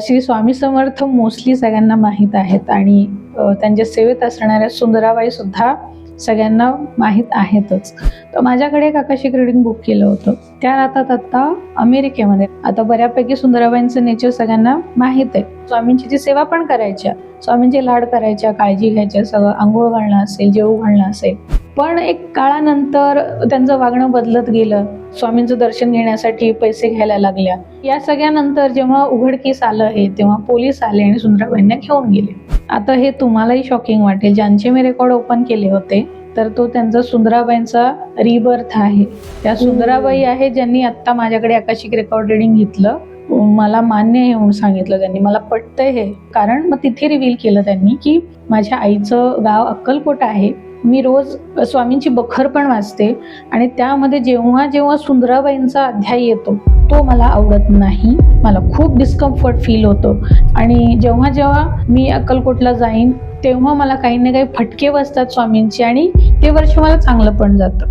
Shri Swami Samarth mostly सगळ्यांना माहीत आहेत आणि त्यांच्या सेवेत असणाऱ्या सुंदराबाई सुद्धा सगळ्यांना माहीत आहेतच. तर माझ्याकडे एक आकाशिक रिडिंग बुक केलं होतं. त्या राहतात आता अमेरिकेमध्ये. आता बऱ्यापैकी सुंदराबाईंचं नेचर सगळ्यांना माहीत आहे. स्वामींची जी सेवा पण करायच्या स्वामींचे लाड करायच्या काळजी घ्यायच्या सगळं आंघोळ घालणं असेल जेवू घालणं असेल पण एक काळानंतर त्यांचं वागणं बदलत गेलं. स्वामींचं दर्शन घेण्यासाठी पैसे घ्यायला लागल्या. या सगळ्यानंतर जेव्हा उघडकीस आलं हे तेव्हा पोलीस आले आणि सुंदराबाईंना घेऊन गेले. आता हे तुम्हालाही शॉकिंग वाटेल. ज्यांचे मी रेकॉर्ड ओपन केले होते तर तो त्यांचा सुंदराबाईंचा रिबर्थ आहे. त्या सुंदराबाई आहे ज्यांनी आत्ता माझ्याकडे आकाशिक रेकॉर्ड रिडिंग घेतलं. मला मान्य आहे म्हणून सांगितलं त्यांनी. मला पटतंय हे. कारण मग तिथे रिव्हील केलं त्यांनी की माझ्या आईचं गाव अक्कलकोट आहे. मी रोज स्वामींची बखर पण वाचते आणि त्यामध्ये जेव्हा जेव्हा सुंदराबाईंचा अध्याय येतो तो मला आवडत नाही. मला खूप डिस्कम्फर्ट फील होतो. आणि जेव्हा जेव्हा मी अक्कलकोटला जाईन तेव्हा मला काही ना काही फटके बसतात स्वामींचे आणि ते वर्ष मला चांगलं पण जातं.